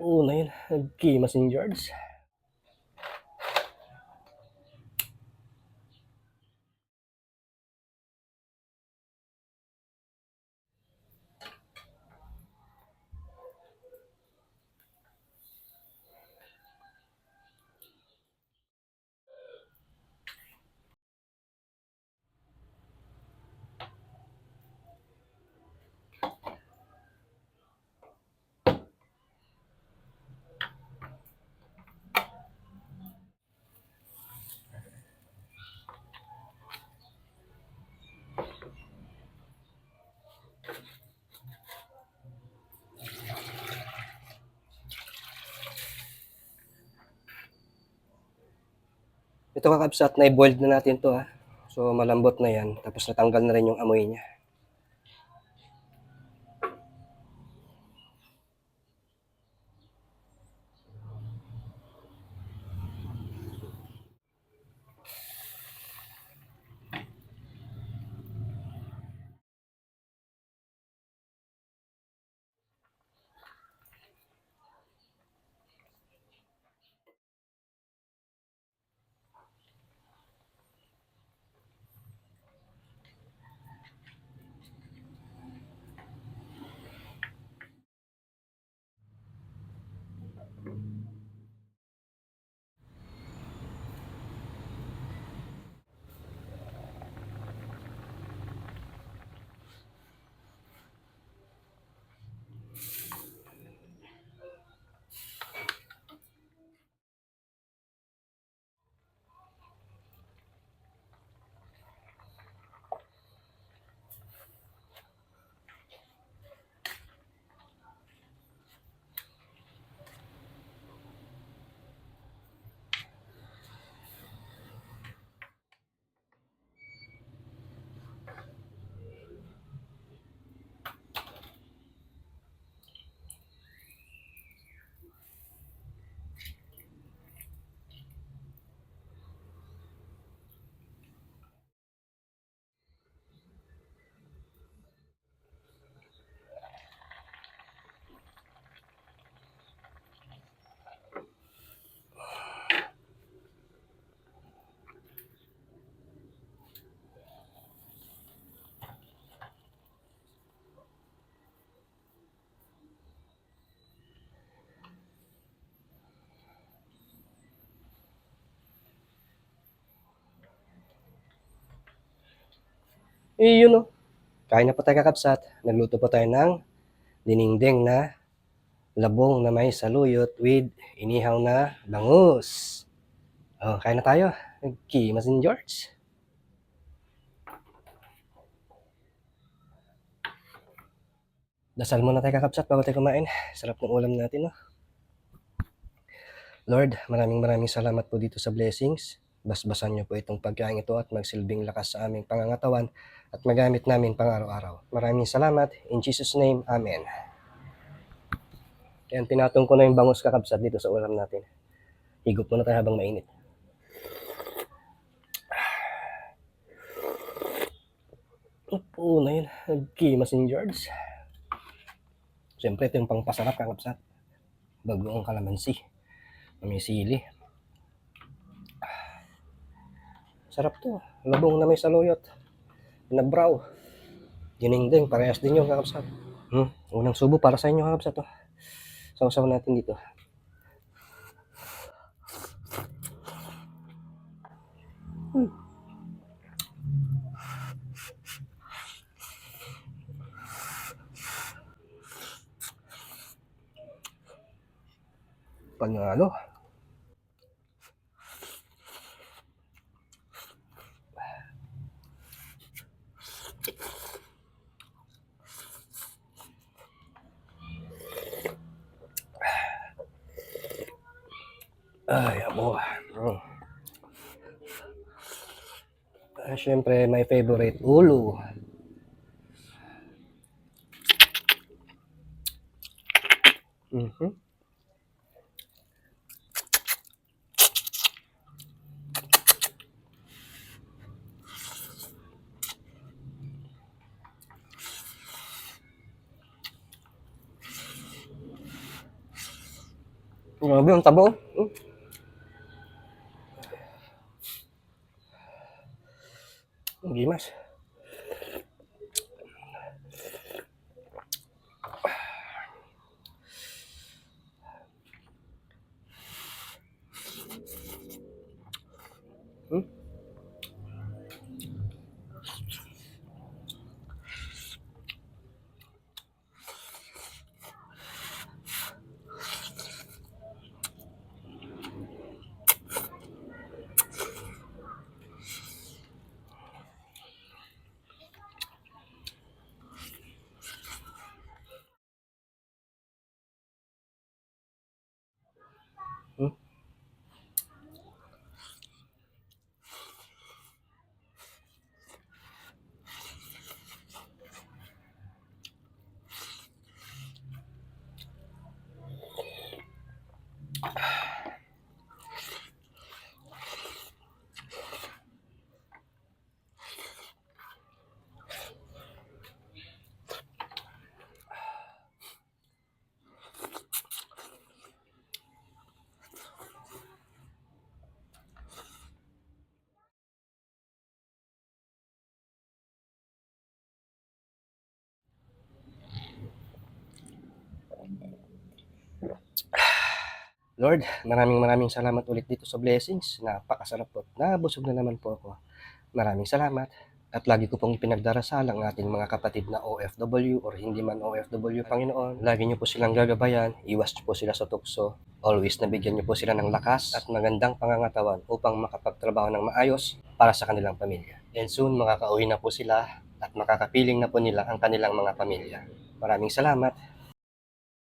Oo na yun. Nagkimas ni George. Ito kakabsat, na-boiled na natin to ha. So malambot na yan. Tapos natanggal na rin yung amoy niya. Eh, yun o. Kain na po tayo kakabsat. Nagluto po tayo ng diningding na labong na may saluyot with inihaw na bangus. Oh, kain na tayo. Nagkimas ni George. Dasal muna tayo kakabsat bago tayo kumain. Sarap ng ulam natin, no? Lord, maraming maraming salamat po dito sa blessings. Basbasan niyo po itong pagkain ito at magsilbing lakas sa aming pangangatawan at magamit namin pang araw-araw. Maraming salamat. In Jesus' name, Amen. Yan, pinatong ko na yung bangus kakabsat dito sa ulam natin. Higop muna tayo habang mainit. Oo na yun. Nagkimas ni George. Siyempre, ito yung pangpasarap kakabsat. Bagoong kalamansi. May sili. Sarap to. Labong na may saluyot. Na brow. Dinengdeng. Parehas din yung kakabsat. Hmm. Unang subo para sa inyo kakabsat. Oh. Sausaw natin dito. Hmm. Panalo. Ay, amo. Mm. Ah, Siyempre, my favorite, ulo. Mhm. Grabe, ang tabo. Hmm. Ang gimas. Hmm? Lord, maraming maraming salamat ulit dito sa blessings. Napakasarap po. Nabusog na naman po ako. Maraming salamat. At lagi ko pong ipinagdarasal ang ating mga kapatid na OFW or hindi man OFW, Panginoon. Lagi niyo po silang gagabayan, iwas niyo po sila sa tukso. Always nabigyan niyo po sila ng lakas at magandang pangangatawan upang makapagtrabaho ng maayos para sa kanilang pamilya. And soon, makakauwi na po sila at makakapiling na po nila ang kanilang mga pamilya. Maraming salamat.